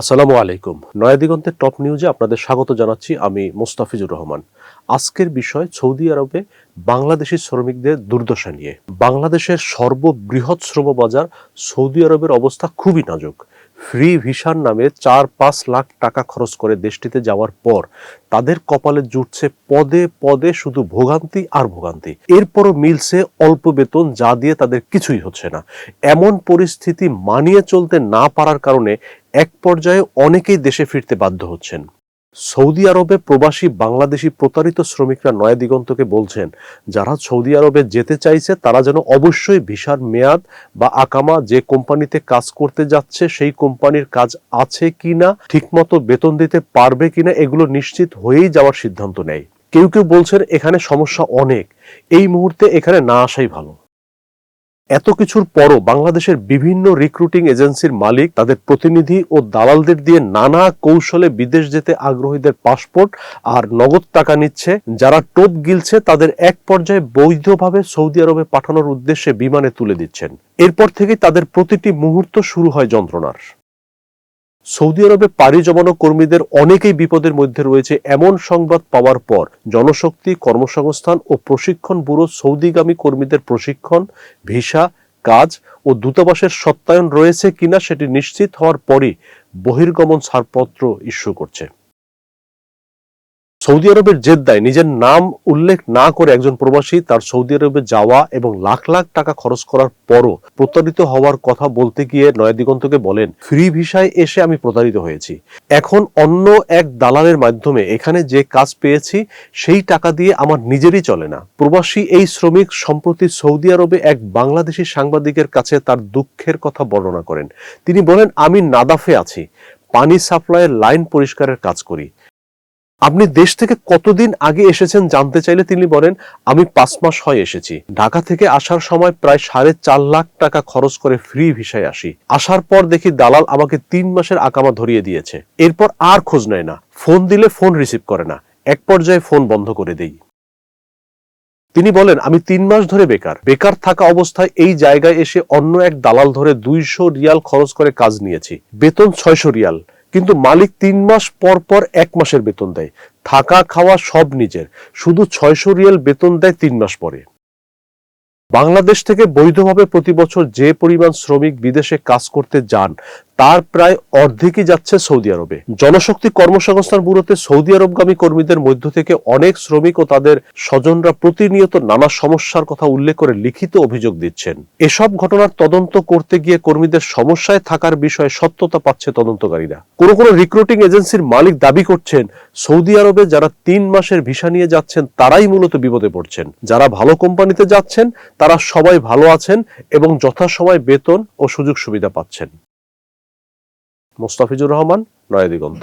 আসসালামু আলাইকুম। নয়াদিগন্তের টপ নিউজে আপনাদের স্বাগত জানাচ্ছি আমি মোস্তাফিজুর রহমান। আজকের বিষয় সৌদি আরবে বাংলাদেশি শ্রমিকদের দুর্দশা নিয়ে। বাংলাদেশের সর্ববৃহৎ শ্রম বাজার সৌদি আরবের অবস্থা খুবই নাজুক। ফ্রি ভিসার নামে চার পাঁচ লাখ টাকা খরচ করে দেশটিতে যাওয়ার পর তাদের কপালে জুটছে পদে পদে শুধু ভোগান্তি আর ভোগান্তি। এরপরও মিলছে অল্প বেতন যা দিয়ে তাদের কিছুই হচ্ছে না। এমন পরিস্থিতি মানিয়ে চলতে না পারার কারণে এক পর্যায়ে অনেকেই দেশে ফিরতে বাধ্য হচ্ছেন। সৌদি আরবে প্রবাসী বাংলাদেশি প্রতারিত শ্রমিকরা নয়া দিগন্তকে বলছেন, যারা সৌদি আরবে যেতে চাইছে তারা যেন অবশ্যই ভিসার মেয়াদ বা আকামা যে কোম্পানিতে কাজ করতে যাচ্ছে সেই কোম্পানির কাজ আছে কিনা, ঠিকমতো বেতন দিতে পারবে কিনা এগুলো নিশ্চিত হয়েই যাওয়ার সিদ্ধান্ত নেয়। কেউ কেউ বলছেন, এখানে সমস্যা অনেক। এই মুহূর্তে এখানে না আসাই ভালো। এত কিছুর পরও বাংলাদেশের বিভিন্ন রিক্রুটিং এজেন্সির মালিক তাদের প্রতিনিধি ও দালালদের দিয়ে নানা কৌশলে বিদেশ যেতে আগ্রহীদের পাসপোর্ট আর নগদ টাকা নিচ্ছে। যারা টোপ গিলছে তাদের এক পর্যায়ে বৈধভাবে সৌদি আরবে পাঠানোর উদ্দেশ্যে বিমানে তুলে দিচ্ছেন। এরপর থেকে তাদের প্রতিটি মুহূর্ত শুরু হয় যন্ত্রণার। সৌদি আরবে পাড়ি জমানো কর্মীদের অনেকেই বিপদের মধ্যে রয়েছে এমন সংবাদ পাওয়ার পর। জনশক্তি, কর্মসংস্থান ও প্রশিক্ষণ ব্যুরো সৌদিগামী কর্মীদের প্রশিক্ষণ, ভিসা, কাজ ও দূতাবাসের সত্যায়ন রয়েছে কিনা সেটি নিশ্চিত হওয়ার পরই বহির্গমন ছাড়পত্র ইস্যু করছে। সৌদি আরবের জেদ্দায় নিজের নাম উল্লেখ না করে একজন প্রবাসী তার সৌদি আরবে যাওয়া এবং লাখ লাখ টাকা খরচ করার পরও প্রতারিত হওয়ার কথা বলতে গিয়ে নয়াদিগন্তকে বলেন, ফ্রি ভিসায় এসে আমি প্রতারিত হয়েছি। এখন অন্য এক দালালের মাধ্যমে এখানে যে কাজ পেয়েছি, সেই টাকা দিয়ে আমার নিজেরই চলে না। প্রবাসী এই শ্রমিক সম্প্রতি সৌদি আরবে এক বাংলাদেশি সাংবাদিকের কাছে তার দুঃখের কথা বর্ণনা করেন। তিনি বলেন, আমি নাদাফে আছি। পানি সাপ্লাইয়ের লাইন পরিষ্কারের কাজ করি। আপনি দেশ থেকে কতদিন আগে এসেছেন জানতে চাইলে তিনি বলেন, আমি পাঁচ মাস হয় এসেছি। ঢাকা থেকে আসার সময় প্রায় সাড়ে চার লাখ টাকা খরচ করে ফ্রি ভিসায় আসি। আসার পর দেখি দালাল আমাকে তিন মাসের আকামা ধরিয়ে দিয়েছে। এরপর আর খোঁজ নেয় না। ফোন দিলে ফোন রিসিভ করে না। এক পর্যায়ে ফোন বন্ধ করে দেই। তিনি বলেন, আমি তিন মাস ধরে বেকার। বেকার থাকা অবস্থায় এই জায়গায় এসে অন্য এক দালাল ধরে দুইশো রিয়াল খরচ করে কাজ নিয়েছি। বেতন ছয়শো রিয়াল। কিন্তু মালিক তিন মাস পর পর এক মাসের বেতন দেয়। থাকা, খাওয়া সব নিজের। শুধু ছয়শো রিয়াল বেতন দেয় তিন মাস পরে। বাংলাদেশ থেকে বৈধভাবে প্রতি বছর যে পরিমাণ শ্রমিক বিদেশে কাজ করতে যান, তার প্রায় অর্ধেকই যাচ্ছে সৌদি আরবে। জনশক্তি কর্মসংস্থান ব্যুরোতে সৌদি আরবগামী কর্মীদের মধ্য থেকে অনেক শ্রমিক ও তাদের স্বজনরা প্রতিনিয়ত নানা সমস্যার কথা উল্লেখ করে লিখিত অভিযোগ দিচ্ছেন। এসব ঘটনার তদন্ত করতে গিয়ে কর্মীদের সমস্যায় থাকার বিষয়ে সত্যতা পাচ্ছে তদন্তকারীরা। কোনো কোনো রিক্রুটিং এজেন্সির মালিক দাবি করছেন সৌদি আরবে যারা তিন মাসের ভিসা নিয়ে যাচ্ছেন, তারাই মূলত বিপদে পড়ছেন। যারা ভালো কোম্পানিতে যাচ্ছেন, তারা সবাই ভালো আছেন এবং যথাসময় বেতন ও সুযোগ সুবিধা পাচ্ছেন। মোস্তাফিজুর রহমান, নয়াদিগন্ত।